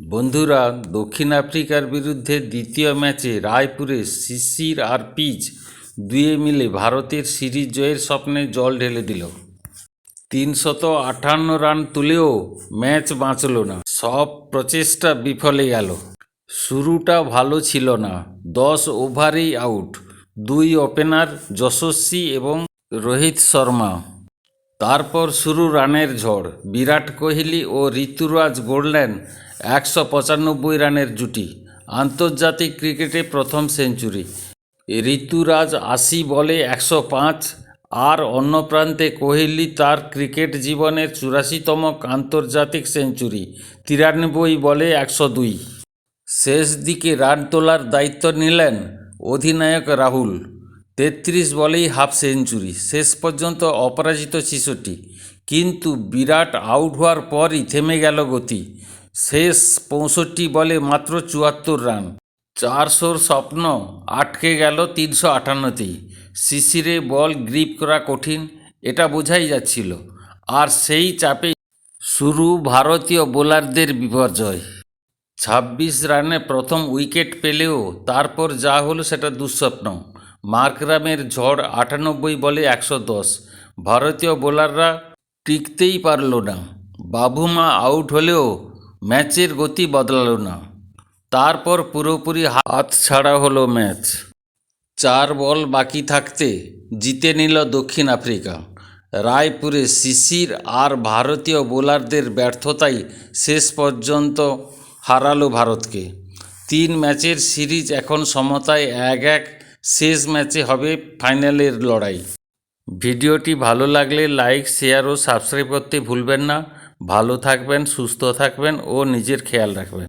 বন্ধুরা, দক্ষিণ আফ্রিকার বিরুদ্ধে দ্বিতীয় ম্যাচে রায়পুরে শিশির আর পিচ দুয়ে মিলে ভারতের সিরিজ জয়ের স্বপ্নে জল ঢেলে দিল। তিনশত আটান্ন রান তুলেও ম্যাচ বাঁচল না। সব প্রচেষ্টা বিফলে গেল। শুরুটা ভালো ছিল না। দশ ওভারেই আউট। দুই ওপেনার যশস্বী এবং রোহিত শর্মা। তারপর শুরু রানের ঝড়। বিরাট কোহলি ও ঋতুরাজ গড়লেন একশো পঁচানব্বই রানের জুটি। আন্তর্জাতিক ক্রিকেটে প্রথম সেঞ্চুরি। ঋতুরাজ আশি বলে একশো পাঁচ। আর অন্য প্রান্তে কোহলি তার ক্রিকেট জীবনের চুরাশিতম আন্তর্জাতিক সেঞ্চুরি, তিরানব্বই বলে একশো দুই। শেষ দিকে রান তোলার দায়িত্ব নিলেন অধিনায়ক রাহুল। তেত্রিশ বলেই হাফ সেঞ্চুরি। শেষ পর্যন্ত অপরাজিত শিশুটি। কিন্তু বিরাট আউট হওয়ার পরই থেমে গেল গতি। শেষ পঁয়ষট্টি বলে মাত্র চুয়াত্তর রান। চারশোর স্বপ্ন আটকে গেল তিনশো আটান্নতেই। শিশিরে বল গ্রিপ করা কঠিন, এটা বোঝাই যাচ্ছিল। আর সেই চাপে শুরু ভারতীয় বোলারদের বিপর্যয়। ছাব্বিশ রানে প্রথম উইকেট পেলেও তারপর যা হলো সেটা দুঃস্বপ্ন। মার্করামের ঝড় আটানব্বই বলে একশো দশ। ভারতীয় বোলাররা টিকতেই পারল না। বাবুমা আউট হলেও ম্যাচের গতি বদলালো না। তারপর পুরোপুরি হাত ছাড়া হলো ম্যাচ। চার বল বাকি থাকতে জিতে নিল দক্ষিণ আফ্রিকা। রায়পুরে শিশির আর ভারতীয় বোলারদের ব্যর্থতাই শেষ পর্যন্ত হারালো ভারতকে। তিন ম্যাচের সিরিজ এখন সমতায় এক এক শেষ ম্যাচে হবে ফাইনালের লড়াই। ভিডিওটি ভালো লাগলে লাইক, শেয়ার ও সাবস্ক্রাইব করতে ভুলবেন না। ভালো থাকবেন, সুস্থ থাকবেন ও নিজের খেয়াল রাখবেন।